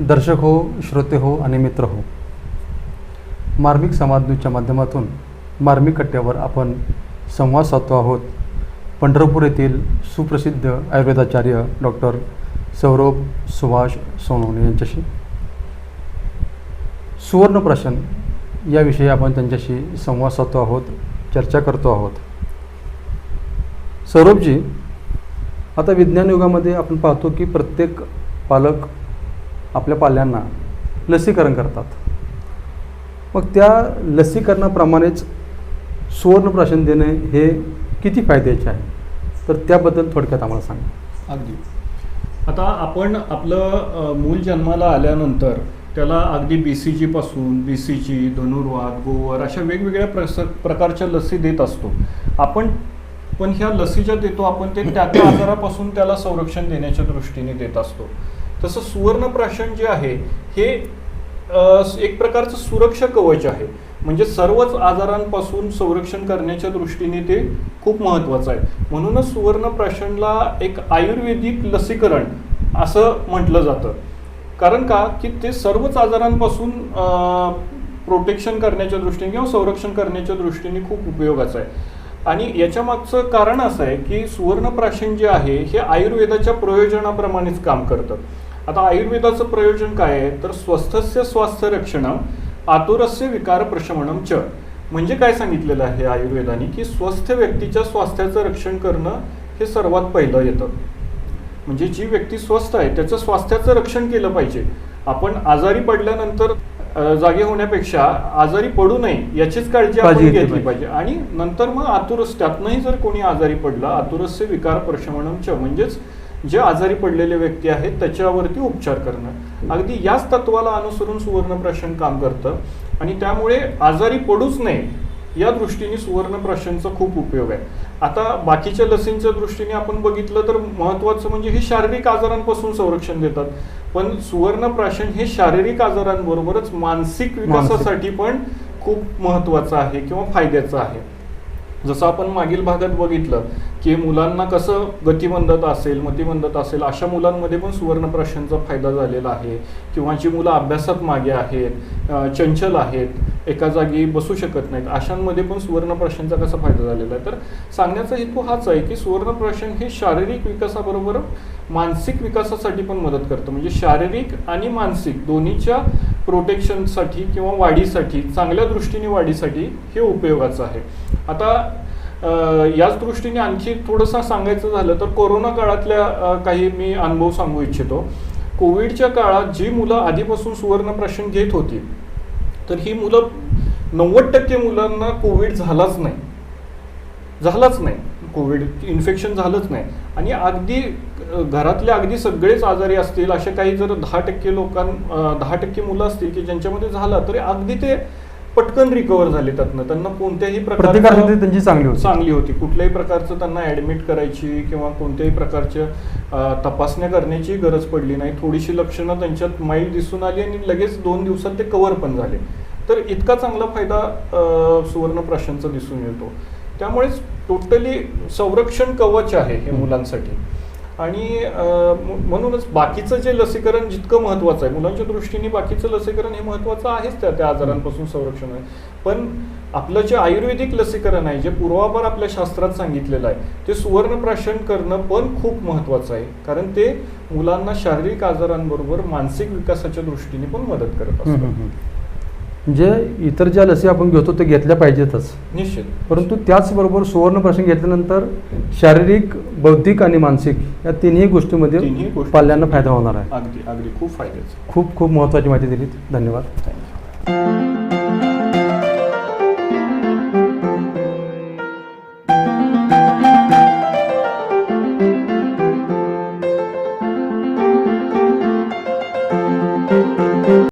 दर्शक हो श्रोते हो आणि मित्र हो. मार्मिक समाज माध्यमातून मार्मिक कट्ट्यावर आपण संवाद साधतो आहोत. पंढरपूर येथील सुप्रसिद्ध आयुर्वेदाचार्य डॉक्टर सौरभ सुभाष सोनवणे यांच्याशी. सुवर्णप्राशन याविषयी आपण त्यांच्याशी संवाद साधतो आहोत चर्चा करतो आहोत. सौरभजी आता विज्ञान युगामध्ये आपण पाहतो की प्रत्येक पालक आपल्या पाल्यांना लसीकरण करतात. मग त्या लसीकरणाप्रमाणेच सुवर्णप्राशन देणे हे किती फायद्याचे आहे? तर त्याबद्दल थोडक्यात आम्हाला सांगा. अगदी. आता आपण आपलं मूल जन्माला आल्यानंतर त्याला अगदी बी सी जीपासून बी सी जी धनुर्वाद गोवर अशा वेगवेगळ्या प्रस प्रकारच्या लसी देत असतो. आपण पण ह्या लसी ज्या देतो आपण ते त्या त्या आजारापासून त्याला संरक्षण देण्याच्या दृष्टीने देत असतो. तसं सुवर्णप्राशन जे आहे हे एक प्रकारचं सुरक्षा कवच आहे. म्हणजे सर्वच आजारांपासून संरक्षण करण्याच्या दृष्टीने ते खूप महत्त्वाचं आहे. म्हणूनच सुवर्णप्राशनला एक आयुर्वेदिक लसीकरण असं म्हटलं जातं. कारण का? की ते सर्वच आजारांपासून प्रोटेक्शन करण्याच्या दृष्टीने किंवा संरक्षण करण्याच्या दृष्टीने खूप उपयोगाचं आहे. आणि याच्या मागचं कारण असं आहे की सुवर्णप्राशन जे आहे हे आयुर्वेदाच्या प्रयोजनाप्रमाणेच काम करतं. आता आयुर्वेदाचं प्रयोजन काय आहे? तर स्वस्थस्य स्वास्थ्य रक्षणम आतुरस्य विकार प्रशमनम च. म्हणजे काय सांगितलेलं आहे आयुर्वेदाने? की स्वस्थ व्यक्तीच्या स्वास्थ्याचं रक्षण करणं हे सर्वात पहिलं येतं. म्हणजे जी व्यक्ती स्वस्थ आहे त्याचं स्वास्थ्याचं रक्षण केलं पाहिजे. आपण आजारी पडल्यानंतर जागे होण्यापेक्षा आजारी पडू नये याचीच काळजी आपण घेतली पाहिजे. आणि नंतर मग आतुरस त्यातनंही जर कोणी आजारी पडला आतुरस्य विकार प्रशमनम च. म्हणजेच जे आजारी पडलेले व्यक्ती आहेत त्याच्यावरती उपचार करणं अगदी याच तत्वाला अनुसरून सुवर्णप्राशन काम करतं. आणि त्यामुळे आजारी पडूच नये या दृष्टीने सुवर्णप्राशनचा खूप उपयोग आहे. आता बाकीच्या लसींच्या दृष्टीने आपण बघितलं तर महत्वाचं म्हणजे हे शारीरिक आजारांपासून संरक्षण देतात. पण सुवर्णप्राशन हे शारीरिक आजारांबरोबरच मानसिक विकासासाठी पण खूप महत्वाचं आहे किंवा फायद्याचं आहे. जसं आपण मागील भागात बघितलं की मुलांना कसं गतिमंदता असेल मतिमंदता असेल अशा मुलांमध्ये पण सुवर्णप्राशनचा फायदा झालेला आहे. किंवा जी मुलं अभ्यासात मागे आहेत चंचल आहेत एका जागी बसू शकत नाहीत अशांमध्ये पण सुवर्णप्राशनचा कसा फायदा झालेला आहे? तर सांगण्याचा हेतू हाच आहे की सुवर्णप्राशन हे शारीरिक विकासाबरोबर मानसिक विकासासाठी पण मदत करतं. म्हणजे शारीरिक आणि मानसिक दोन्हीच्या प्रोटेक्शनसाठी किंवा वाढीसाठी चांगल्या दृष्टीने वाढीसाठी हे उपयोगाचं आहे. आता याच दृष्टीने आणखी थोडंसं सांगायचं झालं तर कोरोना काळातल्या काही मी अनुभव सांगू इच्छितो. कोविडच्या काळात जी मुलं आधीपासून सुवर्णप्राशन घेत होती तर ही मुलं नव्वद टक्के मुलांना कोविड झालाच नाही. झालाच नाही. कोविड इन्फेक्शन झालंच नाही. आणि अगदी घरातले अगदी सगळेच आजारी असतील असे काही जर दहा टक्के लोकां दहा टक्के मुलं असतील की ज्यांच्यामध्ये झालं तरी अगदी ते पटकन रिकवर झाले त्यातनं. त्यांना कोणत्याही प्रकारचं त्यांची चांगली होती. चांगली होती. कुठल्याही प्रकारचं त्यांना ॲडमिट करायची किंवा कोणत्याही प्रकारच्या तपासण्या करण्याची गरज पडली नाही. थोडीशी लक्षणं त्यांच्यात माईल दिसून आली आणि लगेच दोन दिवसात ते कव्हर पण झाले. तर इतका चांगला फायदा अ, सुवर्णप्राशनचा दिसून येतो. त्यामुळेच टोटली संरक्षण कवच आहे हे मुलांसाठी. आणि म्हणूनच बाकीचं जे लसीकरण जितकं महत्त्वाचं आहे मुलांच्या दृष्टीने बाकीचं लसीकरण हे महत्त्वाचं आहेच त्या त्या आजारांपासून संरक्षण आहे. पण आपलं जे आयुर्वेदिक लसीकरण आहे जे पूर्वापार आपल्या शास्त्रात सांगितलेलं आहे ते सुवर्णप्राशन करणं पण खूप महत्त्वाचं आहे. कारण ते मुलांना शारीरिक आजारांबरोबर मानसिक विकासाच्या दृष्टीने पण मदत करत असतात. म्हणजे इतर ज्या लसी आपण घेतो ते घेतल्या पाहिजेतच. निश्चित. परंतु त्याचबरोबर सुवर्णप्राशन घेतल्यानंतर शारीरिक बौद्धिक आणि मानसिक या तिन्ही गोष्टीमध्ये पाल्यांना फायदा होणार आहे. अगदी अगदी. खूप फायद्याचं. खूप खूप महत्त्वाची माहिती दिलीत. धन्यवाद. थँक्यू.